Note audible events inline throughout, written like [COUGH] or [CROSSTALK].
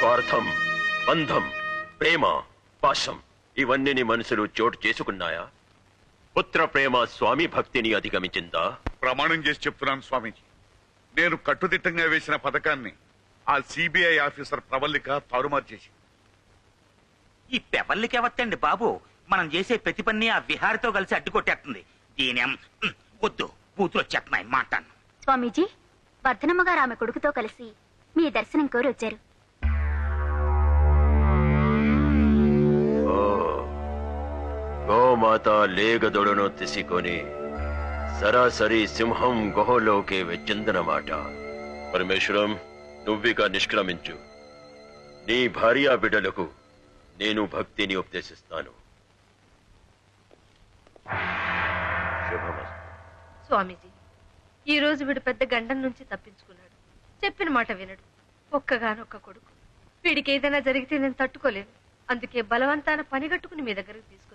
స్వార్థం బంధం ప్రేమ పాశం ఇవన్నీ మనసులు చోటు చేసుకున్నాయా? పుత్ర ప్రేమ స్వామి భక్తిని అధిగమించిందా? ప్రమాణం చేసి చెప్తున్నాను స్వామీజీ. నేను కట్టుదిట్టంగా వేసిన పథకాన్ని ఆ సిబిఐ ఆఫీసర్ ప్రవల్లిక తారుమారు చేసి ఈ పెపర్లకి ఎవత్తండి బాబు? మనం చేసే ప్రతి పని ఆ విహారితో కలిసి అడ్డుకొట్టేస్తుంది. దీని? వద్దు బూతులు వచ్చేస్తున్నాయి మాట్లాడు స్వామీజీ వర్ధనమ్మ గారు ఆమె కొడుకుతో కలిసి మీ దర్శనం కోరి వచ్చారు. గోమాత లేగదొడను తీసుకొని సరాసరి సింహం గుహలోకి వచ్చిందన్నమాట పరమేశ్వరం నువ్విక నిష్క్రమించు. నీ భార్యా బిడ్డలకు నేను భక్తిని ఉపదేశిస్తాను. స్వామీజీ ఈ రోజు వీడు పెద్ద గండం నుంచి తప్పించుకున్నాడు. చెప్పిన మాట వినడు. ఒక్కగానొక్క కొడుకు. వీడికి ఏదైనా జరిగితే నేను తట్టుకోలేను. అందుకే బలవంతాన పనిగట్టుకుని మీ దగ్గరకు తీసుకు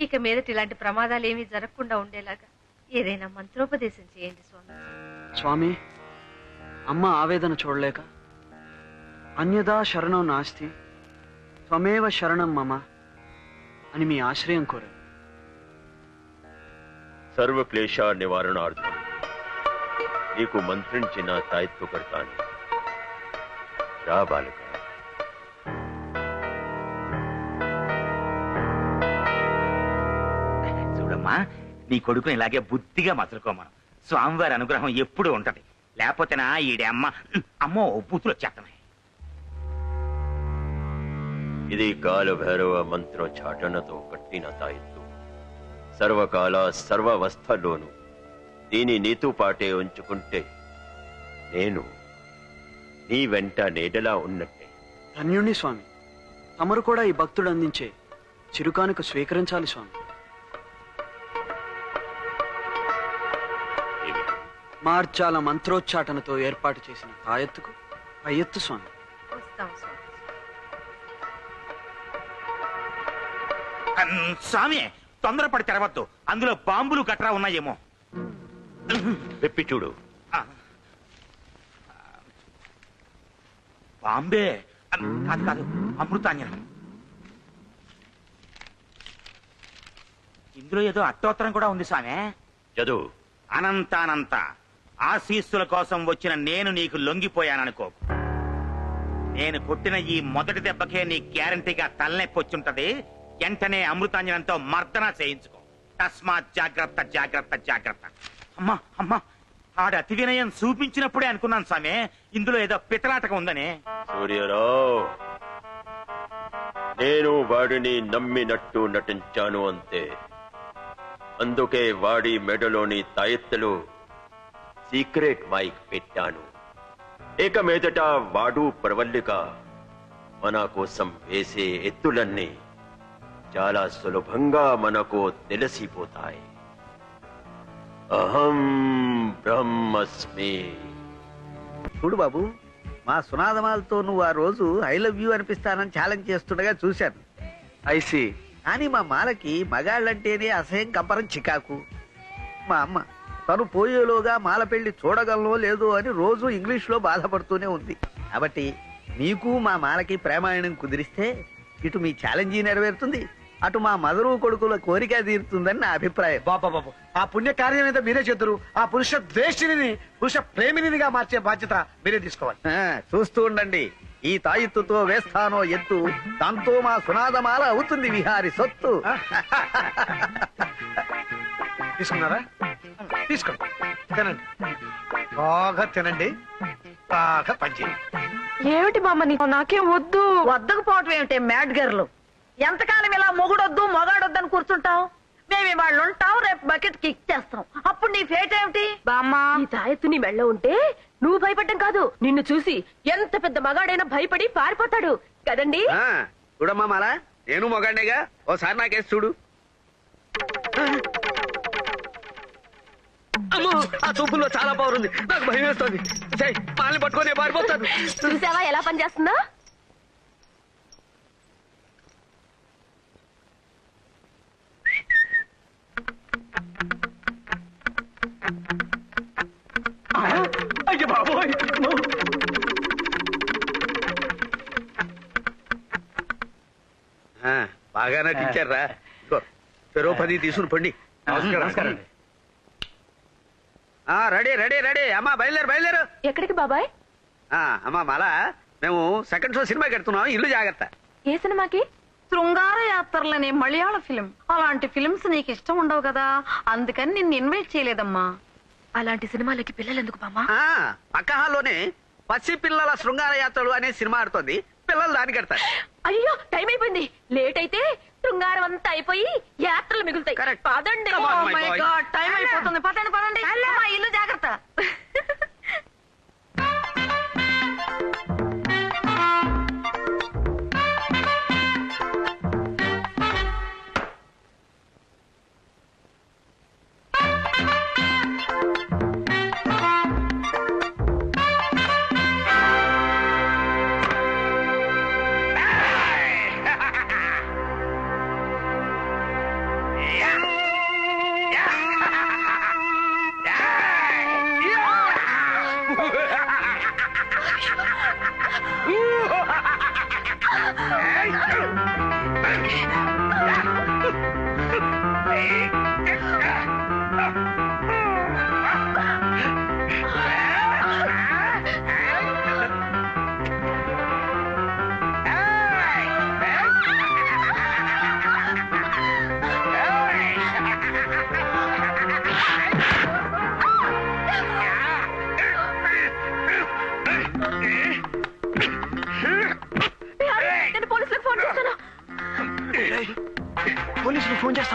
ఇక మీదట ఇలాంటి ప్రమాదాలు ఏమీ జరగకుండా ఉండేలాగా ఏదైనా మంత్రోపదేశం చేయండి స్వామి. స్వామి అమ్మ ఆవేదన చూడలేక అన్యదా శరణం నాస్తి త్వమేవ శరణం మమ అని మీ ఆశ్రయం కోరారు. సర్వ క్లేశ నివారణార్థం నీకు మంత్రించిన తాయెత్తు కడతాను రా బాలిక. చూడమ్మా నీ కొడుకుని ఇలాగే బుద్ధిగా మసలుకోమను. స్వామివారి అనుగ్రహం ఎప్పుడు ఉంటది. లేకపోతేనా ఈడే అమ్మ అమ్మో బూతులు వచ్చేస్తున్నాయి ఇది కాల భైరవ మంత్ర చాటనతో కట్టిన తాయెత్తు. సర్వకాల సర్వవస్థల్లోనూ దీని నీతో పాటే ఉంచుకుంటే నేను నీ వెంట నీడలా ఉన్నట్టే. ధన్యుణ్ణి స్వామి. తమరు కూడా ఈ భక్తుడు అందించే చిరుకానుక స్వీకరించాలి స్వామి. మార్చాల మంత్రోచ్చాటనతో ఏర్పాటు చేసిన తాయెత్తుకు అయ్యెత్తు స్వామి. స్వామి. తొందరపడి తెరవద్దు. అందులో బాంబులు గట్రా ఉన్నాయేమో. విప్పి చూడు. బాంబే. కాదు అమృతాంజనం ఇందులో ఏదో అట్టోత్తరం కూడా ఉంది స్వామి. చదువు. అనంతానంత. ఆశీస్సుల కోసం వచ్చిన నేను నీకు లొంగిపోయాననుకో. నేను కొట్టిన ఈ మొదటి దెబ్బకే నీ గ్యారంటీగా తలనొప్పొచ్చుంటది. వెంటనే అమృతాంజనంతో మర్దన చేయించుకో. తస్మాత్ జాగ్రత్త జాగ్రత్త జాగ్రత్త. అమ్మా అమ్మా ఆడ అతి వినయం చూపించినప్పుడే అనుకున్నాను స్వామి. ఇందులో ఏదో పితలాటకం ఉందని. సూర్యరావు నేను వాడిని నమ్మినట్టు నటించాను అంతే. అందుకే వాడి మెడలోని తాయెత్తులు సీక్రెట్ మైక్ పెట్టాను. ఇక మీదట వాడు ప్రవల్లిక మన కోసం వేసే ఎత్తులన్నీ చాలా సులభంగా మనకు తెలిసిపోతాయి. అహం బ్రహ్మస్మి. చూడు బాబు మా సునాదమాలతో నువ్వు ఆ రోజు ఐ లవ్ యూ అనిపిస్తానని ఛాలెంజ్ చేస్తుండగా చూశాను. ఐసి కానీ మా మాలకి మగాళ్ళంటేనే అసహ్యం కంపరం చికాకు. మా అమ్మ తను పోయేలోగా మాల పెళ్ళి చూడగలనో లేదో అని రోజు ఇంగ్లీష్లో బాధపడుతూనే ఉంది. కాబట్టి నీకు మా మాలకి ప్రేమాయణం కుదిరిస్తే ఇటు మీ ఛాలెంజీ నెరవేరుతుంది అటు మా మదరు కొడుకుల కోరిక తీరుతుందని నా అభిప్రాయం. బాబా బాబు ఆ పుణ్య కార్యం ఏదో మీరే చేద్దరు ఆ పురుష ద్వేషిని పురుష ప్రేమినిగా మార్చే బాధ్యత మీరే తీసుకోవాలి. ఆ, చూస్తూ ఉండండి. ఈ తాయిత్తుతో వేస్తానో ఎత్తు దాంతో మా సునాదమాల అవుతుంది విహారి సొత్తు. [LAUGHS] తీసుకున్నారా? తీసుకోండి. తినండి. బాగా తినండి. బాగా పనిచేయండి. ఏమిటి బామ్మ నీకు నాకేం వద్దు. వద్దకపోవటం ఏమిటి మ్యాడ్ గర్లు? ఎంతకాలం ఇలా మొగుడొద్దు మొగాడొద్దు అని కూర్చుంటావు? మేము ఇవాళ ఉంటాం రేపు బకెట్ కిక్ చేస్తాం. అప్పుడు నీ ఫేట్ ఏమిటి? బామ్మా. ఈ తాయెత్తు నీ మెళ్ళో ఉంటే నువ్వు భయపడ్డం కాదు. నిన్ను చూసి ఎంత పెద్ద మగాడైనా భయపడి పారిపోతాడు. కదండి? ఆ, చూడమ్మా మాల. నేను మొగాడినేగా. ఓసారి నాకేసి చూడు. అమ్మో ఆ చూపుల్లో చాలా పవర్ ఉంది. నాకు భయం వేస్తుంది. పాలని పట్టుకొని పారిపోతాను. చూసావా ఎలా పనిచేస్తుందో? బాగా నటించారా చెరో పది తీసుకుని పండి. నమస్కారం. నమస్కారం ఆ, రెడీ రెడీ రెడీ. అమ్మా బయలుదేరు బయలుదేరు. ఎక్కడికి బాబాయ్? ఆ, అమ్మా మళ్ళా మేము సెకండ్ షో సినిమాకి ఎడుతున్నాం ఇల్లు జాగ్రత్త. ఏ సినిమాకి? శృంగార యాత్రలనే మలయాళ ఫిలిం. అలాంటి ఫిలిమ్స్ నీకు ఇష్టం ఉండవు కదా? అందుకని నిన్ను ఇన్వైట్ చేయలేదమ్మా. అలాంటి సినిమాలకి పిల్లలు ఎందుకు బామ్మ? ఆ, పక్క హాల్లోనే పసి పిల్లల శృంగార యాత్రలు అనే సినిమా ఆడుతోంది. పిల్లలు దానికి కడతారు. అయ్యో టైం అయిపోయింది. లేట్ అయితే శృంగారం అంతా అయిపోయి యాత్రలు మిగులుతాయి. Correct. పదండి. Come on, my boy. Time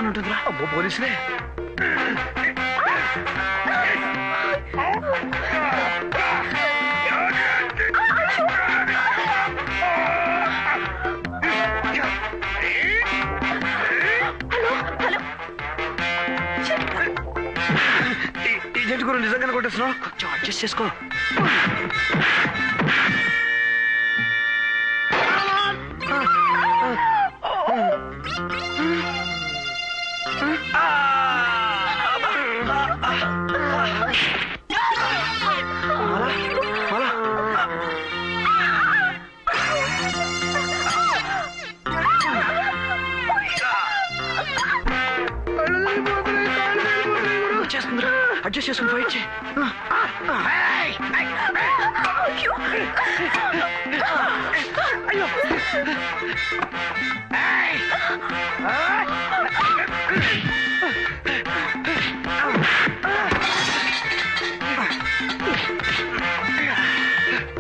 చేస్తానంటుందిరా అబ్బో పోలీసులే. ఈ- ఈ జంటు గురు నిజంగానే కొట్టేస్తున్నావు? కొంచెం అడ్జస్ట్ చేసుకో. అడ్జస్ట్ చేసుకుని ఫైట్ చేయి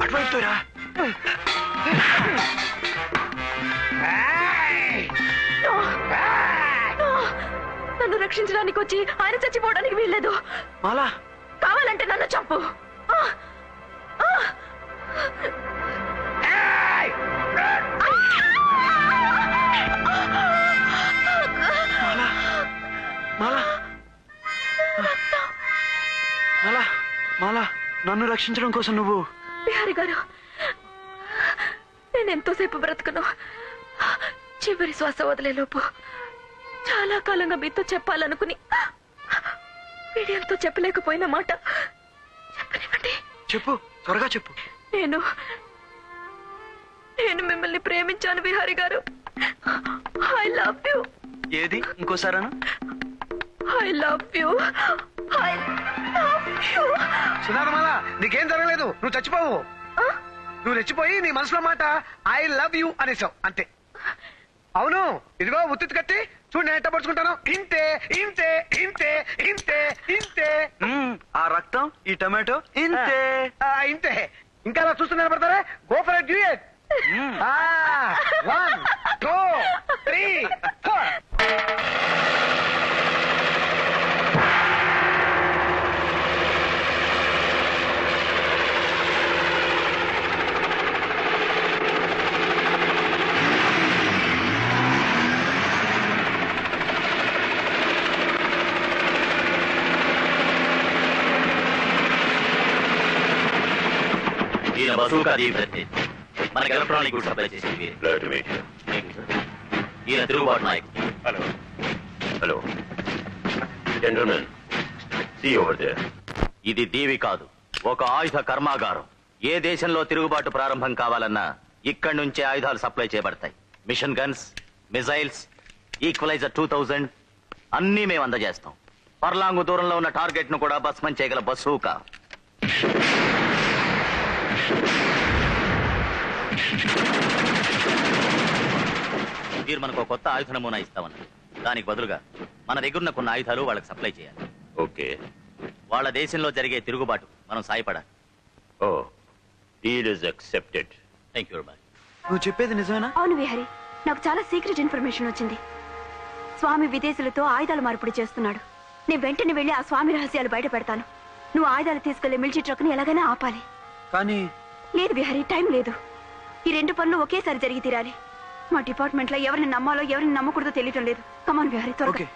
అటువైపు నన్ను రక్షించడానికి వచ్చి ఆయన చచ్చిపోవడానికి వీల్లేదు. మాలా. కావాలంటే నన్ను చంపు. మాలా మాలా నన్ను రక్షించడం కోసం నువ్వు బిహారీ గారు నేను ఎంతోసేపు బ్రతుకును. చివరి శ్వాస వదిలేలోపు చాలా కాలంగా మీతో చెప్పాలనుకుని వీడియంతో చెప్పలేకపోయిన మాట చెప్పనివ్వండి. చెప్పు త్వరగా చెప్పు. నేను నేను మిమ్మల్ని ప్రేమించాను బిహారీ గారు. ఐ లవ్ యూ ఏది? ఇంకోసారనా I love you I love you Sudharamala నీకేం జరగలేదు? నువ్వు చచ్చిపోవు. నువ్వు రెచ్చిపోయి నీ మనసులో మాట ఐ లవ్ యూ అనేసావు అంతే. అవును ఇదిగో ఉత్తి కట్టి చూడు నేను ఎట్ట పడుచుకుంటాను ఇంతే ఇంతే ఇంతే ఇంతే ఇంతే. ఆ రక్తం ఈ టమాటో ఇంతే. ఆ, ఇంతే. ఇంకా అలా చూస్తూ నిలబడతారా? Go for one two three four మనకి ఎలక్ట్రానిక్ గుడ్ సప్లై చేసేది. ఈయన తిరుగుబాటు hello hello gentlemen see over there ఇది దీవి కాదు ఒక ఆయుధ కర్మాగారం. ఏ దేశంలో తిరుగుబాటు ప్రారంభం కావాలన్నా ఇక్కడి నుంచే ఆయుధాలు సప్లై చేయబడతాయి. Machine guns missiles equaliser two thousand అన్నీ మేము అందజేస్తాం పర్లాంగు దూరంలో ఉన్న టార్గెట్ను కూడా భస్మం చేయగల బసూకా. మీరు మనకు కొత్త ఆయుధ నమూనా ఇస్తామన్నారు దానికి బదులుగా మన దగ్గర ఉన్న కొన్ని ఆయుధాలు వాళ్ళకి సప్లై చేయాలి. ఓకే. వాళ్ళ దేశంలో జరిగే తిరుగుబాటు మనం సాయపడాలి. ఓ deal is accepted thank you much నువ్వు చెప్పేది నిజమేనా? అవును విహరి నాకు చాలా సీక్రెట్ ఇన్ఫర్మేషన్ వచ్చింది. స్వామి విదేశీయులతో ఆయుధాలు మార్పిడి చేస్తున్నాడు. నేను వెంటనే వెళ్ళి ఆ స్వామి రహస్యాలు బయట పెడతాను. నువ్వు ఆయుధాలు తీసుకెళ్ళే మిలిటరీ ట్రక్ని ఎలాగైనా ఆపాలి. కానీ లేదు విహరి టైం లేదు. ఈ రెండు పనులు ఒకేసారి జరిగి తీరాలి. మా డిపార్ట్మెంట్లో ఎవరిని నమ్మాలో ఎవరిని నమ్మకూడదో తెలియటం లేదు. కమాన్ విహరి త్వరగా.